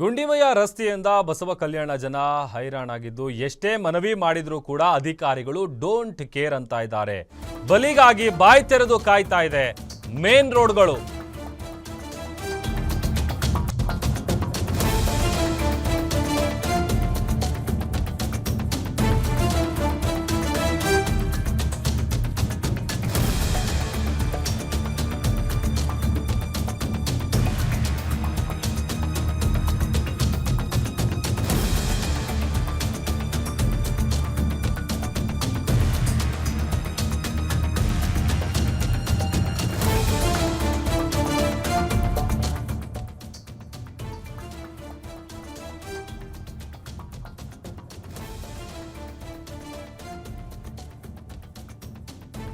ಗುಂಡಿಮಯ ರಸ್ತೆಯಿಂದ ಬಸವ ಕಲ್ಯಾಣ ಜನ ಹೈರಾಣಾಗಿದ್ದು ಎಷ್ಟೇ ಮನವಿ ಮಾಡಿದರೂ ಕೂಡ ಅಧಿಕಾರಿಗಳು ಡೋಂಟ್ ಕೇರ್ ಅಂತ ಇದ್ದಾರೆ. ಬಲಿಗಾಗಿ ಬಾಯಿ ತೆರೆದು ಕಾಯ್ತಾ ಇದೆ. ಮೇನ್ ರೋಡ್ಗಳು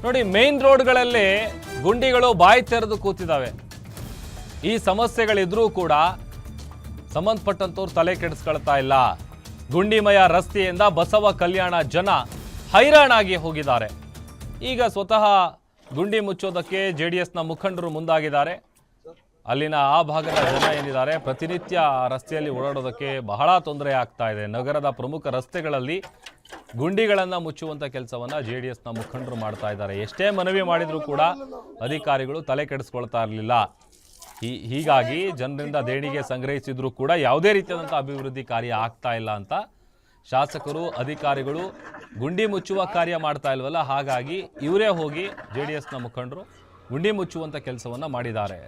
ನೋಡಿ ಮೇನ್ ರೋಡ್ಗಳಲ್ಲಿ ಗುಂಡಿಗಳು ಬಾಯಿ ತೆರೆದು ಕೂತಿದ್ದಾವೆ. ಈ ಸಮಸ್ಯೆಗಳಿದ್ರೂ ಕೂಡ ಸಂಬಂಧಪಟ್ಟಂತವ್ರು ತಲೆ ಕೆಡಿಸ್ಕೊಳ್ತಾ ಇಲ್ಲ. ಗುಂಡಿಮಯ ರಸ್ತೆಯಿಂದ ಬಸವ ಕಲ್ಯಾಣ ಜನ ಹೈರಾಣಾಗಿ ಹೋಗಿದ್ದಾರೆ. ಈಗ ಸ್ವತಃ ಗುಂಡಿ ಮುಚ್ಚೋದಕ್ಕೆ ಜೆ ಡಿ ಎಸ್ನ ಮುಖಂಡರು ಮುಂದಾಗಿದ್ದಾರೆ. ಅಲ್ಲಿನ ಆ ಭಾಗದ ಜನ ಏನಿದ್ದಾರೆ, ಪ್ರತಿನಿತ್ಯ ರಸ್ತೆಯಲ್ಲಿ ಓಡಾಡೋದಕ್ಕೆ ಬಹಳ ತೊಂದರೆ ಆಗ್ತಾ ಇದೆ. ನಗರದ ಪ್ರಮುಖ ರಸ್ತೆಗಳಲ್ಲಿ ಗುಂಡಿಗಳನ್ನು ಮುಚ್ಚುವಂಥ ಕೆಲಸವನ್ನು ಜೆ ಡಿ ಎಸ್ನ ಮುಖಂಡರು ಮಾಡ್ತಾ ಇದ್ದಾರೆ. ಎಷ್ಟೇ ಮನವಿ ಮಾಡಿದರೂ ಕೂಡ ಅಧಿಕಾರಿಗಳು ತಲೆ ಕೆಡಿಸ್ಕೊಳ್ತಾ ಇರಲಿಲ್ಲ. ಹೀಗಾಗಿ ಜನರಿಂದ ದೇಣಿಗೆ ಸಂಗ್ರಹಿಸಿದರೂ ಕೂಡ ಯಾವುದೇ ರೀತಿಯಾದಂಥ ಅಭಿವೃದ್ಧಿ ಕಾರ್ಯ ಆಗ್ತಾ ಇಲ್ಲ ಅಂತ ಶಾಸಕರು, ಅಧಿಕಾರಿಗಳು ಗುಂಡಿ ಮುಚ್ಚುವ ಕಾರ್ಯ ಮಾಡ್ತಾ ಇಲ್ವಲ್ಲ, ಹಾಗಾಗಿ ಇವರೇ ಹೋಗಿ ಜೆ ಡಿ ಎಸ್ನ ಮುಖಂಡರು ಗುಂಡಿ ಮುಚ್ಚುವಂಥ ಕೆಲಸವನ್ನು ಮಾಡಿದ್ದಾರೆ.